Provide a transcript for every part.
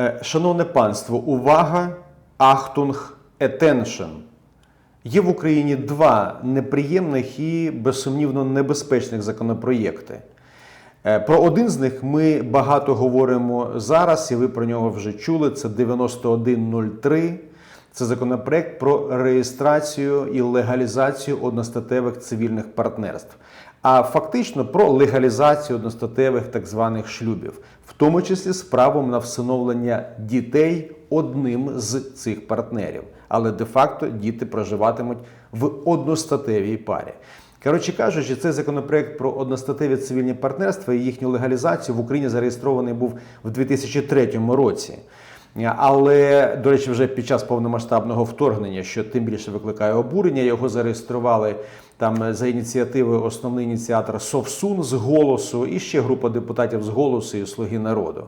Е, Шановне панство, увага, ахтунг, етеншн. Є в Україні два неприємних і безсумнівно небезпечних законопроєкти. Е, Про один з них ми багато говоримо зараз, і ви про нього вже чули. Це 9103. Це законопроект про реєстрацію і легалізацію одностатевих цивільних партнерств, а фактично про легалізацію одностатевих так званих шлюбів, тому числі з правом на всиновлення дітей одним з цих партнерів. Але де-факто діти проживатимуть в одностатевій парі. Коротше кажучи, цей законопроект про одностатеві цивільні партнерства і їхню легалізацію в Україні зареєстрований був в 2003 році. Але, до речі, вже під час повномасштабного вторгнення, що тим більше викликає обурення, його зареєстрували там за ініціативою основний ініціатор Совсун з голосу і ще група депутатів з голосу і Слуги народу.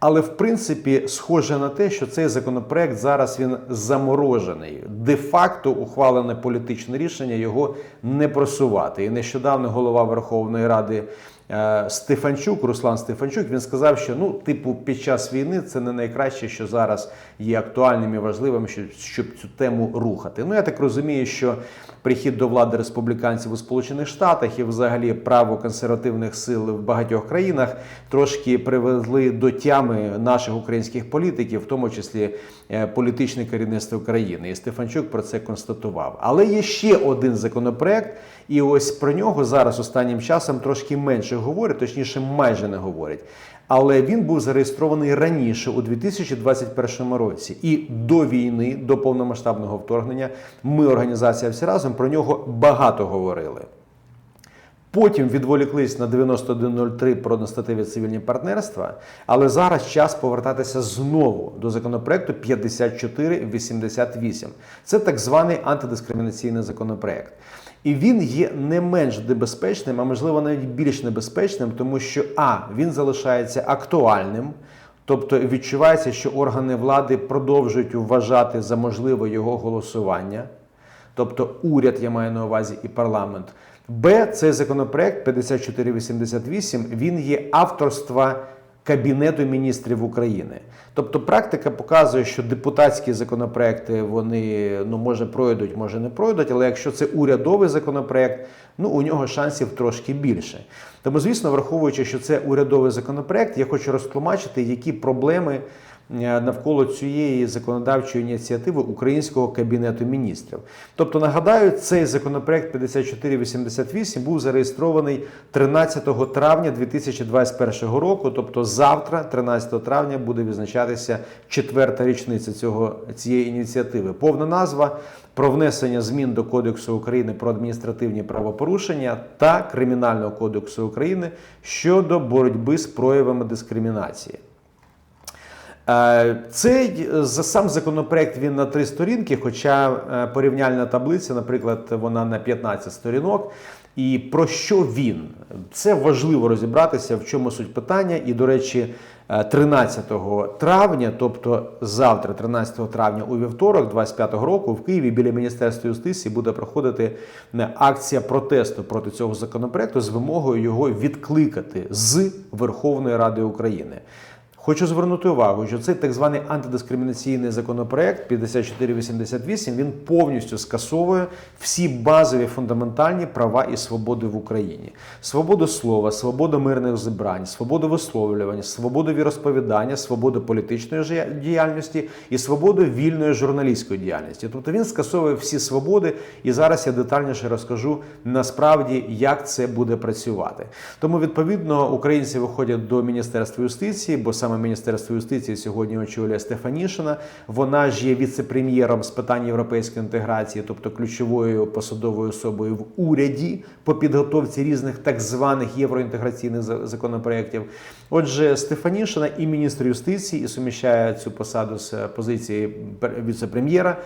Але в принципі схоже на те, що цей законопроект зараз він заморожений. Де-факто ухвалене політичне рішення його не просувати. І нещодавно голова Верховної Ради Стефанчук, Руслан Стефанчук, він сказав, що ну, типу, під час війни це не найкраще, що зараз є актуальним і важливим, щоб, щоб цю тему рухати. Ну я так розумію, що прихід до влади республіканців у Сполучених Штатах і взагалі право консервативних сил в багатьох країнах трошки привели до тями наших українських політиків, в тому числі е, політичне керівництво країни. І Стефанчук про це констатував. Але є ще один законопроект, і ось про нього зараз останнім часом трошки менше говорять, точніше, майже не говорять. Але він був зареєстрований раніше у 2021 році. І до війни, до повномасштабного вторгнення, ми, організація всі разом про нього багато говорили. Потім відволіклись на 9103 про одностатеві цивільні партнерства, але зараз час повертатися знову до законопроекту 5488. Це так званий антидискримінаційний законопроект. І він є не менш небезпечним, а можливо навіть більш небезпечним, тому що А, він залишається актуальним. Тобто відчувається, що органи влади продовжують вважати за можливе його голосування, тобто уряд, я маю на увазі, і парламент. Б, цей законопроект 5488, він є авторства Кабінету міністрів України. Тобто практика показує, що депутатські законопроекти вони ну може пройдуть, може не пройдуть, але якщо це урядовий законопроект, ну у нього шансів трошки більше. Тому, звісно, враховуючи, що це урядовий законопроект, я хочу розтлумачити, які проблеми навколо цієї законодавчої ініціативи Українського кабінету міністрів. Тобто, нагадаю, цей законопроект 5488 був зареєстрований 13 травня 2021 року. Тобто, завтра, 13 травня, буде відзначатися четверта річниця цього цієї ініціативи. Повна назва. Про внесення змін до Кодексу України про адміністративні правопорушення та Кримінального кодексу України щодо боротьби з проявами дискримінації. Е, Цей за сам законопроект він на три сторінки, хоча е, порівняльна таблиця, наприклад, вона на 15 сторінок. І про що він? Це важливо розібратися, в чому суть питання. І, до речі, 13 травня, тобто завтра, 13 травня, у вівторок, 25-го року, в Києві біля Міністерства юстиції буде проходити акція протесту проти цього законопроекту з вимогою його відкликати з Верховної Ради України. Хочу звернути увагу, що цей так званий антидискримінаційний законопроект 5488 він повністю скасовує всі базові фундаментальні права і свободи в Україні: свободу слова, свободу мирних зібрань, свободу висловлювання, свободу віросповідання, свободу політичної діяльності і свободу вільної журналістської діяльності. Тобто він скасовує всі свободи, і зараз я детальніше розкажу насправді, як це буде працювати. Тому відповідно українці виходять до міністерства юстиції, бо саме Міністерство юстиції сьогодні очолює Стефанішина. Вона ж є віце-прем'єром з питань європейської інтеграції, тобто ключовою посадовою особою в уряді по підготовці різних так званих євроінтеграційних за- законопроєктів. Отже, Стефанішина і міністр юстиції і суміщає цю посаду з позиції віце-прем'єра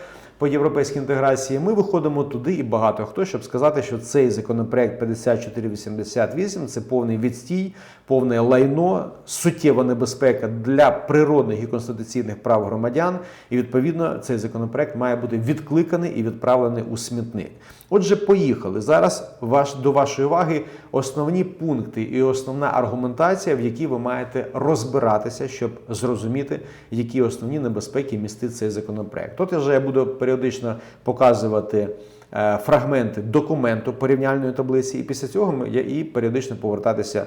по європейській інтеграції. Ми виходимо туди і багато хто, щоб сказати, що цей законопроект 5488 це повний відстій, повне лайно, суттєва небезпека для природних і конституційних прав громадян. І відповідно цей законопроект має бути відкликаний і відправлений у смітник. Отже, поїхали. Зараз ваш, до вашої уваги основні пункти і основна аргументація, в якій ви маєте розбиратися, щоб зрозуміти, які основні небезпеки містить цей законопроект. Тут я вже буду періодично показувати е, фрагменти документу порівняльної таблиці, і після цього ми- я і періодично повертатися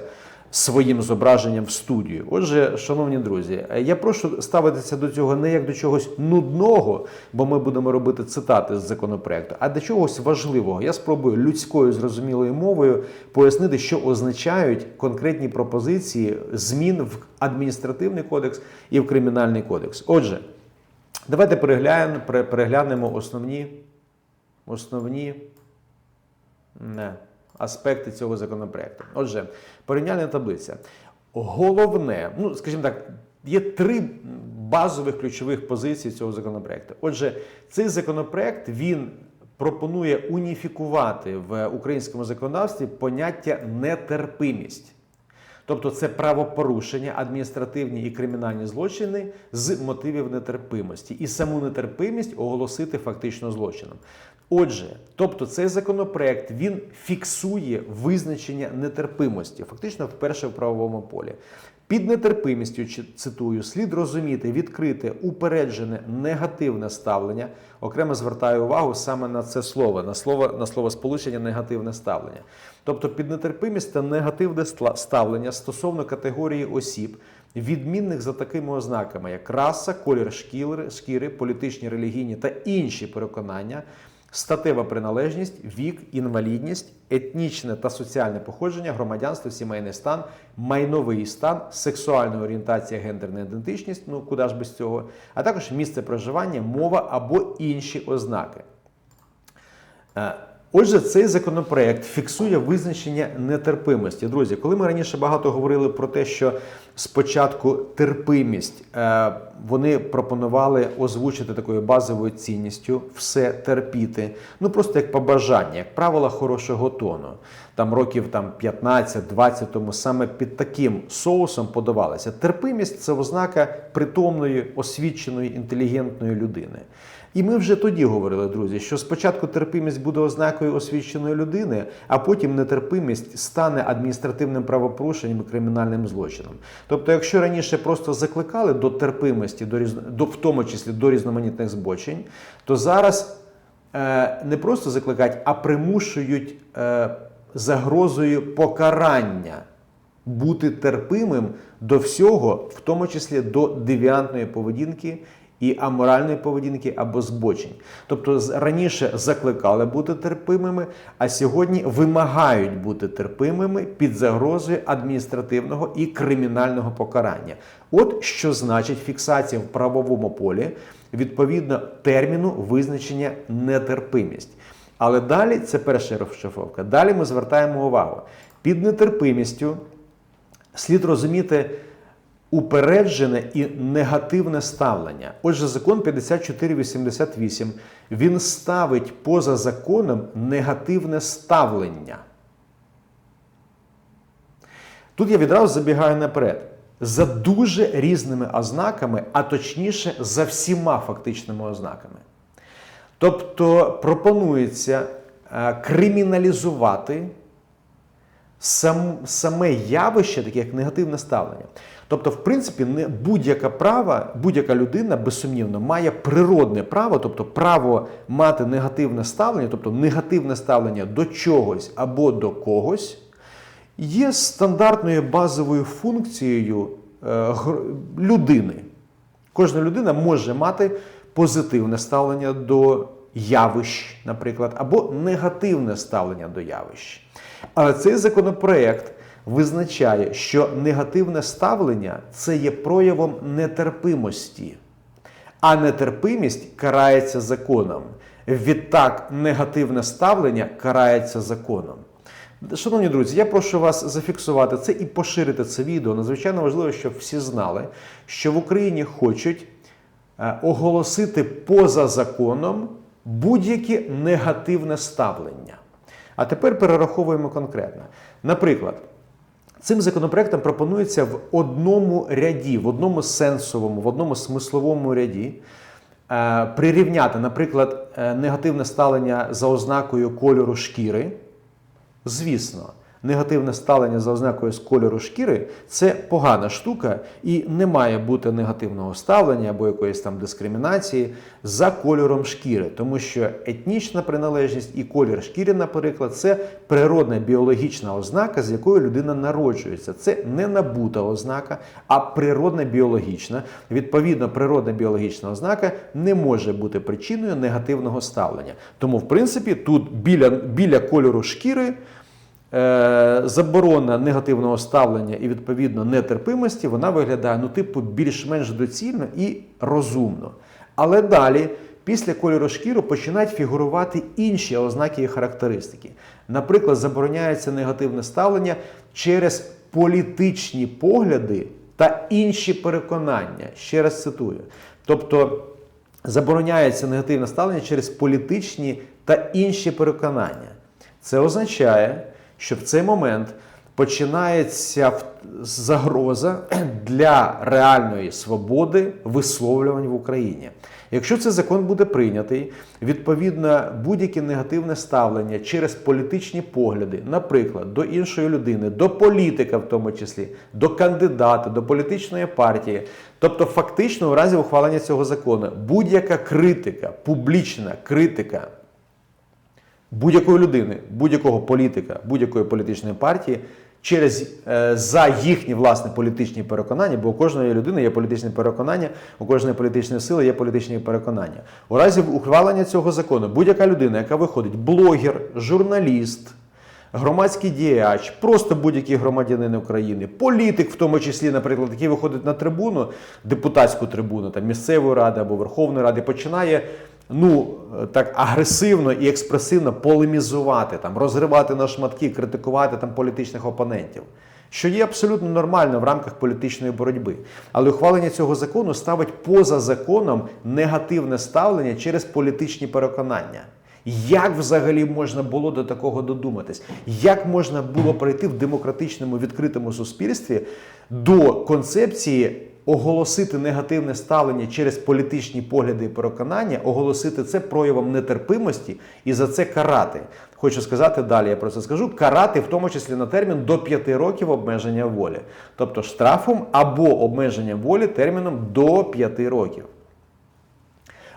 своїм зображенням в студію. Отже, шановні друзі, е, я прошу ставитися до цього не як до чогось нудного, бо ми будемо робити цитати з законопроекту, а до чогось важливого. Я спробую людською зрозумілою мовою пояснити, що означають конкретні пропозиції змін в адміністративний кодекс і в кримінальний кодекс. Отже, давайте переглянемо, основні, основні не, аспекти цього законопроекту. Отже, порівняльна таблиця. Головне, ну скажімо так, є три базових ключових позиції цього законопроекту. Отже, цей законопроект він пропонує уніфікувати в українському законодавстві поняття нетерпимість. Тобто це правопорушення, адміністративні і кримінальні злочини з мотивів нетерпимості, і саму нетерпимість оголосити фактично злочином. Отже, тобто цей законопроект він фіксує визначення нетерпимості, фактично вперше в правовому полі. Під нетерпимістю, цитую, слід розуміти відкрите упереджене негативне ставлення. Окремо звертаю увагу саме на це слово, на слово на слово сполучення негативне ставлення. Тобто під нетерпимість та негативне ста- ставлення стосовно категорії осіб, відмінних за такими ознаками, як раса, колір шкіри, політичні, релігійні та інші переконання. Статева приналежність, вік, інвалідність, етнічне та соціальне походження, громадянство, сімейний стан, майновий стан, сексуальна орієнтація, гендерна ідентичність, ну куди ж без цього, а також місце проживання, мова або інші ознаки. Отже, цей законопроект фіксує визначення нетерпимості. Друзі, коли ми раніше багато говорили про те, що спочатку терпимість е, вони пропонували озвучити такою базовою цінністю все терпіти, ну просто як побажання, як правило хорошого тону. Там років там 15-20 тому саме під таким соусом подавалася. Терпимість це ознака притомної, освіченої, інтелігентної людини. І ми вже тоді говорили, друзі, що спочатку терпимість буде ознакою освіченої людини, а потім нетерпимість стане адміністративним правопорушенням і кримінальним злочином. Тобто, якщо раніше просто закликали до терпимості, до, до в тому числі до різноманітних збочень, то зараз е, не просто закликають, а примушують е, загрозою покарання бути терпимим до всього, в тому числі до девіантної поведінки і аморальної поведінки або збочень. Тобто раніше закликали бути терпимими, а сьогодні вимагають бути терпимими під загрозою адміністративного і кримінального покарання. От що значить фіксація в правовому полі відповідно терміну визначення нетерпимість. Але далі це перша розшифровка. Далі ми звертаємо увагу. Під нетерпимістю слід розуміти упереджене і негативне ставлення. Отже, закон 5488 він ставить поза законом негативне ставлення. Тут я відразу забігаю наперед. За дуже різними ознаками, а точніше за всіма фактичними ознаками. Тобто пропонується е, криміналізувати сам, саме явище, таке як негативне ставлення. Тобто, в принципі, будь-яка права, будь-яка людина безсумнівно має природне право, тобто право мати негативне ставлення, тобто негативне ставлення до чогось або до когось, є стандартною базовою функцією е, людини. Кожна людина може мати позитивне ставлення до явищ, наприклад, або негативне ставлення до явищ. Але цей законопроект визначає, що негативне ставлення це є проявом нетерпимості, а нетерпимість карається законом. Відтак, негативне ставлення карається законом. Шановні друзі, я прошу вас зафіксувати це і поширити це відео. Надзвичайно важливо, щоб всі знали, що в Україні хочуть оголосити поза законом будь-яке негативне ставлення. А тепер перераховуємо конкретно. Наприклад, Цим законопроектом пропонується в одному ряді, в одному сенсовому, в одному смисловому ряді е, прирівняти, наприклад, е, негативне ставлення за ознакою кольору шкіри, Звісно, негативне ставлення за ознакою з кольору шкіри це погана штука, і не має бути негативного ставлення або якоїсь там дискримінації за кольором шкіри, тому що етнічна приналежність і колір шкіри, наприклад, це природна біологічна ознака, з якою людина народжується. Це не набута ознака, а природна біологічна. Відповідно, природна біологічна ознака не може бути причиною негативного ставлення. Тому, в принципі, тут біля, біля кольору шкіри. Е, заборона негативного ставлення і відповідно нетерпимості, вона виглядає ну, типу, більш-менш доцільно і розумно. Але далі, після кольору шкіри, починають фігурувати інші ознаки і характеристики. Наприклад, забороняється негативне ставлення через політичні погляди та інші переконання. Ще раз цитую. Тобто забороняється негативне ставлення через політичні та інші переконання. Це означає, що в цей момент починається загроза для реальної свободи висловлювань в Україні. Якщо цей закон буде прийнятий, відповідно будь-яке негативне ставлення через політичні погляди, наприклад, до іншої людини, до політика, в тому числі, до кандидата, до політичної партії, тобто фактично у разі ухвалення цього закону будь-яка критика, публічна критика будь-якої людини, будь-якого політика, будь-якої політичної партії через е, за їхні власне політичні переконання, бо у кожної людини є політичне переконання, у кожної політичної сили є політичні переконання. У разі ухвалення цього закону будь-яка людина, яка виходить, блогер, журналіст. Громадський діяч, просто будь-який громадянин України, політик, в тому числі, наприклад, який виходить на трибуну, депутатську трибуну, там місцевої ради або Верховної Ради, починає ну так агресивно і експресивно полемізувати, там розривати на шматки, критикувати там політичних опонентів. Що є абсолютно нормально в рамках політичної боротьби. Але ухвалення цього закону ставить поза законом негативне ставлення через політичні переконання. Як взагалі можна було до такого додуматись? Як можна було прийти в демократичному відкритому суспільстві до концепції оголосити негативне ставлення через політичні погляди і переконання, оголосити це проявом нетерпимості і за це карати? Хочу сказати далі, я про це скажу. Карати, в тому числі на термін до 5 років обмеження волі, тобто штрафом або обмеженням волі терміном до 5 років.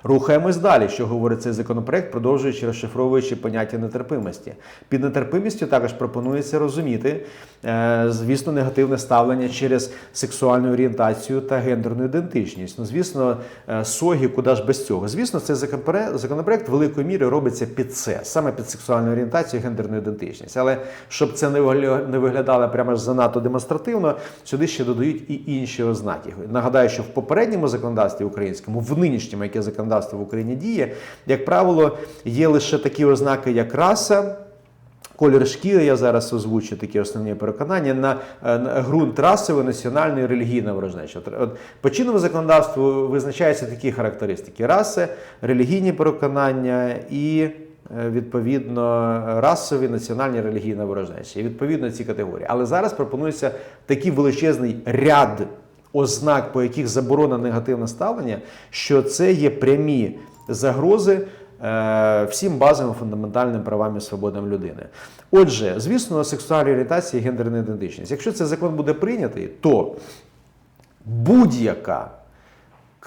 Рухаємось далі, що говорить цей законопроект, продовжуючи розшифровуючи поняття нетерпимості. Під нетерпимістю також пропонується розуміти, е, звісно, негативне ставлення через сексуальну орієнтацію та гендерну ідентичність. Ну, звісно, е, согі, куди ж без цього. Звісно, цей законопроект, великою мірою робиться під це, саме під сексуальну орієнтацію і гендерну ідентичність. Але щоб це не виглядало прямо занадто демонстративно, сюди ще додають і інші ознаки. Нагадаю, що в попередньому законодавстві українському, в нинішньому, яке законодавство в Україні діє, як правило, є лише такі ознаки, як раса. Колір шкіри, я зараз озвучу такі основні переконання на, е, на ґрунт расовий, національний, релігійна ворожнеча. От, по чинному законодавству визначаються такі характеристики: раси, релігійні переконання і е, відповідно расові, національні, релігійна ворожнеча. І відповідно ці категорії. Але зараз пропонується такий величезний ряд ознак, по яких заборона негативне ставлення, що це є прямі загрози е, всім базовим фундаментальним правам і свободам людини. Отже, звісно, сексуальна орієнтація і гендерна ідентичність. Якщо цей закон буде прийнятий, то будь-яка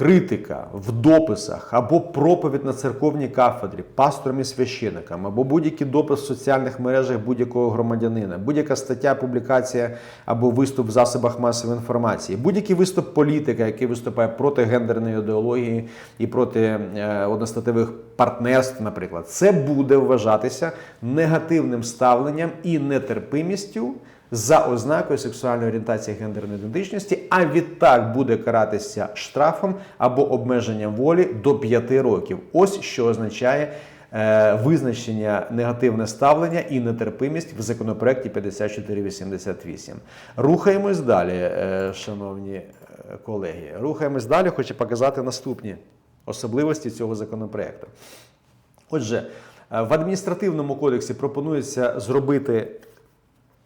критика в дописах або проповідь на церковній кафедрі пасторам і священикам, або будь-який допис в соціальних мережах будь-якого громадянина, будь-яка стаття, публікація або виступ в засобах масової інформації, будь-який виступ політика, який виступає проти гендерної ідеології і проти е, одностатевих партнерств, наприклад, це буде вважатися негативним ставленням і нетерпимістю за ознакою сексуальної орієнтації гендерної ідентичності, а відтак буде каратися штрафом або обмеженням волі до 5 років. Ось що означає е, визначення негативне ставлення і нетерпимість в законопроекті 5488. Рухаємось далі, е, шановні е, колеги. Рухаємось далі, хочу показати наступні особливості цього законопроекту. Отже, в адміністративному кодексі пропонується зробити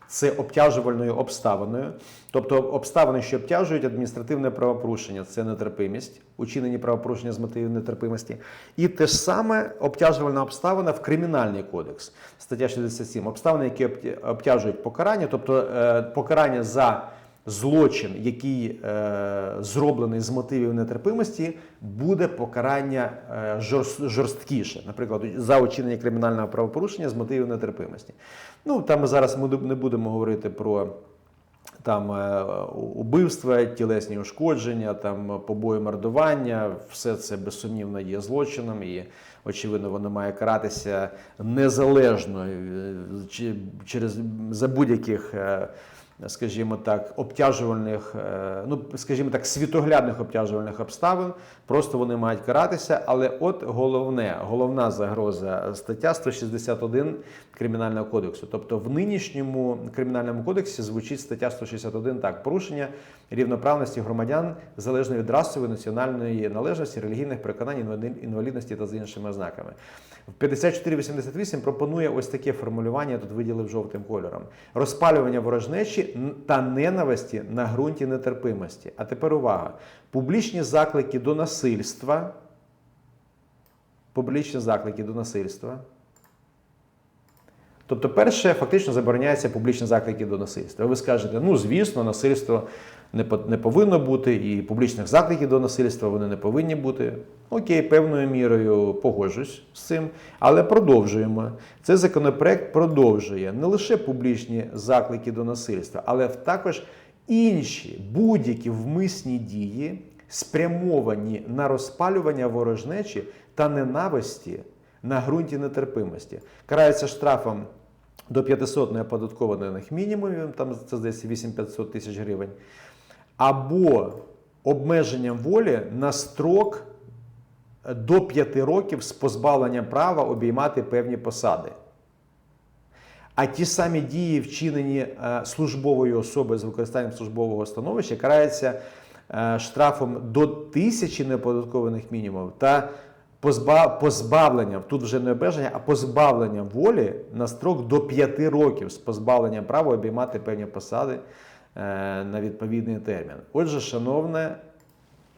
це обтяжувальною обставиною, тобто обставини, що обтяжують адміністративне правопорушення, це нетерпимість, учинені правопорушення з мотивів нетерпимості. І те ж саме обтяжувальна обставина в Кримінальний кодекс, стаття 67. Обставини, які обтяжують покарання, тобто е, покарання за злочин, який е, зроблений з мотивів нетерпимості, буде покарання е, жорст- жорсткіше, наприклад, за учинення кримінального правопорушення з мотивів нетерпимості. Ну там зараз ми не будемо говорити про. Там е, убивства, тілесні ушкодження, там побої мордування, все це безсумнівно є злочином, і очевидно, воно має каратися незалежно е, через за будь-яких, е, скажімо так, обтяжувальних, е, ну скажімо так, світоглядних обтяжувальних обставин. Просто вони мають каратися. Але от головне, головна загроза стаття 161 кримінального кодексу. Тобто в нинішньому кримінальному кодексі звучить стаття 161 так: порушення рівноправності громадян залежно від расової, національної належності, релігійних переконань, інвалідності та з іншими ознаками. В 5488 пропонує ось таке формулювання, тут виділив жовтим кольором: розпалювання ворожнечі та ненависті на ґрунті нетерпимості. А тепер увага: публічні заклики до насильства. Публічні заклики до насильства. Тобто, перше, фактично забороняється публічні заклики до насильства. Ви скажете, ну звісно, насильство не, по- не повинно бути, і публічних закликів до насильства вони не повинні бути. Окей, певною мірою погоджусь з цим, але продовжуємо. Цей законопроект продовжує не лише публічні заклики до насильства, але також інші будь-які вмисні дії, спрямовані на розпалювання ворожнечі та ненависті на ґрунті нетерпимості. Карається штрафом до 500 неоподаткованих мінімумів, там це здається 8500 тисяч гривень, або обмеженням волі на строк до 5 років з позбавленням права обіймати певні посади. А ті самі дії, вчинені е, службовою особою з використанням службового становища, караються е, штрафом до тисячі неоподаткованих мінімумів та позбавленням, тут вже не обмеження, а позбавленням волі на строк до 5 років з позбавленням права обіймати певні посади е, на відповідний термін. Отже, шановне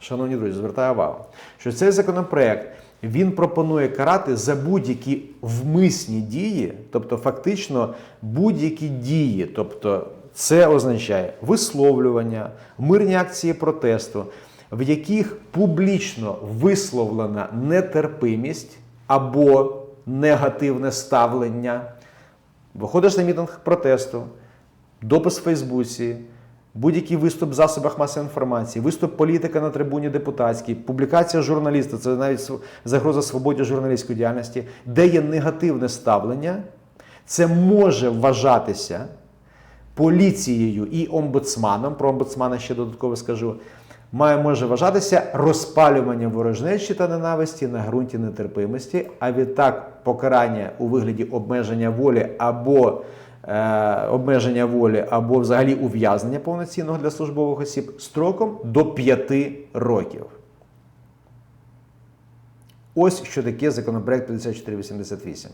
Шановні друзі, звертаю увагу, що цей законопроект він пропонує карати за будь-які вмисні дії, тобто фактично будь-які дії. Тобто, це означає висловлювання, мирні акції протесту, в яких публічно висловлена нетерпимість або негативне ставлення. Виходиш на мітинг протесту, допис в Фейсбуці, будь-який виступ в засобах масової інформації, виступ політика на трибуні депутатській, публікація журналіста це навіть загроза свободі журналістської діяльності, де є негативне ставлення, це може вважатися поліцією і омбудсманом. Про омбудсмана ще додатково скажу. Має може вважатися розпалювання ворожнечі та ненависті на ґрунті нетерпимості, а відтак покарання у вигляді обмеження волі або е, обмеження волі, або взагалі ув'язнення повноцінного для службових осіб строком до 5 років. Ось що таке законопроект 5488.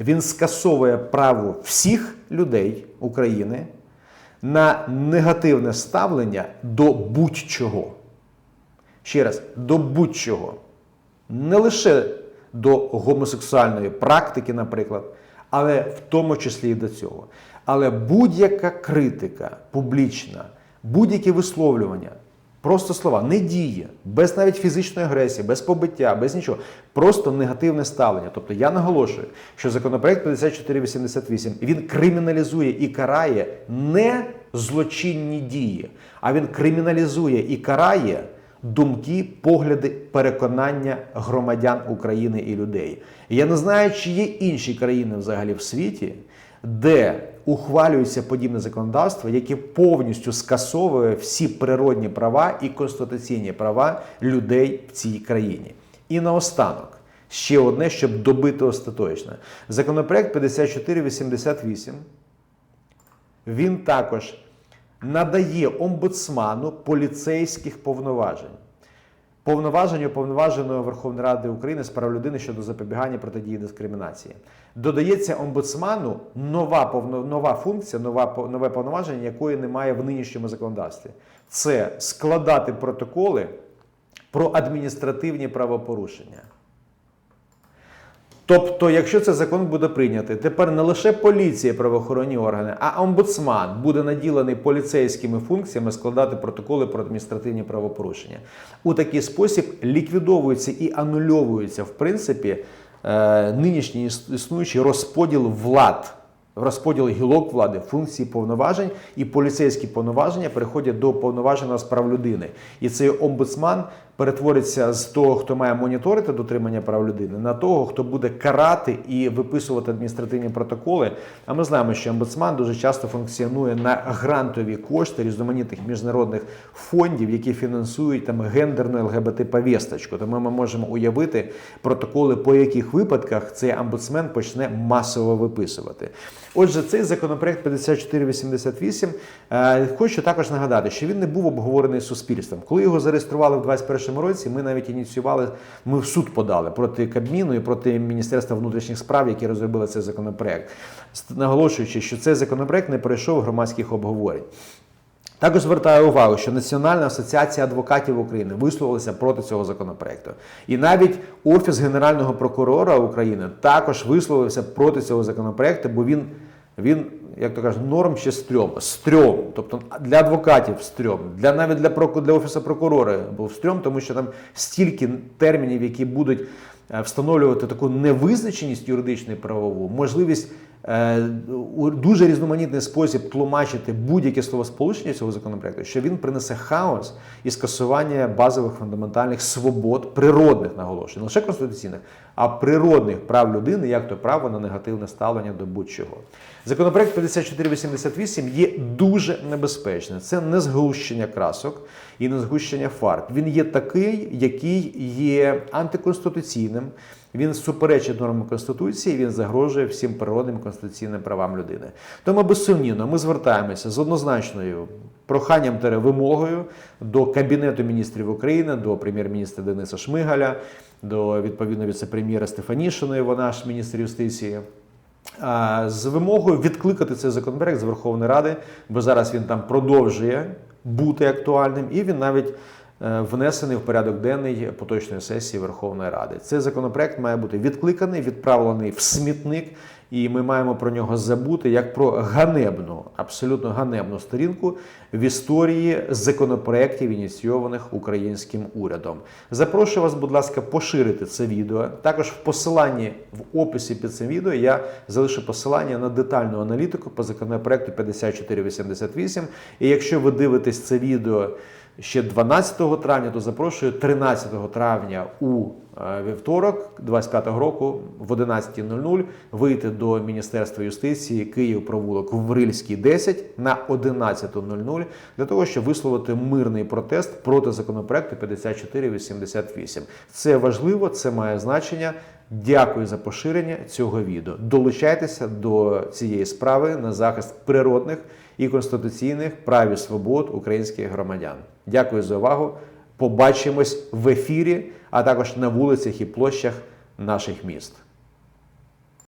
Він скасовує право всіх людей України на негативне ставлення до будь-чого. Ще раз, до будь-чого. Не лише до гомосексуальної практики, наприклад, але в тому числі і до цього. Але будь-яка критика публічна, будь-яке висловлювання, просто слова, не діє, без навіть фізичної агресії, без побиття, без нічого, просто негативне ставлення. Тобто я наголошую, що законопроект 5488 він криміналізує і карає не злочинні дії, а він криміналізує і карає думки, погляди, переконання громадян України і людей. Я не знаю, чи є інші країни взагалі в світі, де ухвалюється подібне законодавство, яке повністю скасовує всі природні права і конституційні права людей в цій країні. І наостанок. Ще одне, щоб добити остаточно. Законопроект 5488 він також надає омбудсману поліцейських повноважень. Повноваження Уповноваженої Верховної Ради України з прав людини щодо запобігання протидії дискримінації. Додається омбудсману нова повно, нова функція, нова нове повноваження, якої немає в нинішньому законодавстві. Це складати протоколи про адміністративні правопорушення. Тобто, якщо цей закон буде прийнятий, тепер не лише поліція, правоохоронні органи, а омбудсман буде наділений поліцейськими функціями складати протоколи про адміністративні правопорушення. У такий спосіб ліквідовується і анульовується, в принципі, е, нинішній існуючий розподіл влад. Розподіл гілок влади, функції повноважень і поліцейські повноваження переходять до повноваженого з прав людини. І цей омбудсман перетвориться з того, хто має моніторити дотримання прав людини, на того, хто буде карати і виписувати адміністративні протоколи. А ми знаємо, що омбудсман дуже часто функціонує на грантові кошти різноманітних міжнародних фондів, які фінансують там гендерну ЛГБТ повісточку. Тому ми можемо уявити протоколи, по яких випадках цей омбудсмен почне масово виписувати. Отже, цей законопроект 5488, е, хочу також нагадати, що він не був обговорений суспільством. Коли його зареєстрували в 2021 році, ми навіть ініціювали, ми в суд подали проти Кабміну і проти Міністерства внутрішніх справ, які розробили цей законопроект, наголошуючи, що цей законопроект не пройшов громадських обговорень. Також звертаю увагу, що Національна асоціація адвокатів України висловилася проти цього законопроекту. І навіть Офіс Генерального прокурора України також висловився проти цього законопроекту, бо він, він як то кажуть, норм ще стрьом. Стрьом. Тобто для адвокатів стрьом, для навіть для, для Офісу прокурора був стрьом, тому що там стільки термінів, які будуть е, встановлювати таку невизначеність юридичну правову, можливість у дуже різноманітний спосіб тлумачити будь-яке словосполучення цього законопроекту, що він принесе хаос і скасування базових фундаментальних свобод, природних наголошень, не лише конституційних, а природних прав людини, як то право на негативне ставлення до будь-чого. Законопроект 5488 є дуже небезпечним. Це не згущення красок і не згущення фарб. Він є такий, який є антиконституційним. Він суперечить нормам Конституції, він загрожує всім природним конституційним правам людини. Тому безсумнівно ми звертаємося з однозначною проханням та вимогою до Кабінету міністрів України, до прем'єр-міністра Дениса Шмигаля, до відповідно віце-прем'єра Стефанішиної, вона ж міністр юстиції. З вимогою відкликати цей законопроект з Верховної Ради, бо зараз він там продовжує бути актуальним, і він навіть внесений в порядок денний поточної сесії Верховної Ради. Цей законопроект має бути відкликаний, відправлений в смітник, і ми маємо про нього забути як про ганебну, абсолютно ганебну сторінку в історії законопроєктів, ініційованих українським урядом. Запрошую вас, будь ласка, поширити це відео. Також в посиланні в описі під цим відео я залишу посилання на детальну аналітику по законопроекту 5488. І якщо ви дивитесь це відео ще 12 травня, то запрошую 13 травня у е, вівторок 25 року в 11.00 вийти до Міністерства юстиції Київ провулок Врильський 10 на 11.00 для того, щоб висловити мирний протест проти законопроекту 5488. Це важливо, це має значення. Дякую за поширення цього відео. Долучайтеся до цієї справи на захист природних і конституційних прав і свобод українських громадян. Дякую за увагу. Побачимось в ефірі, а також на вулицях і площах наших міст.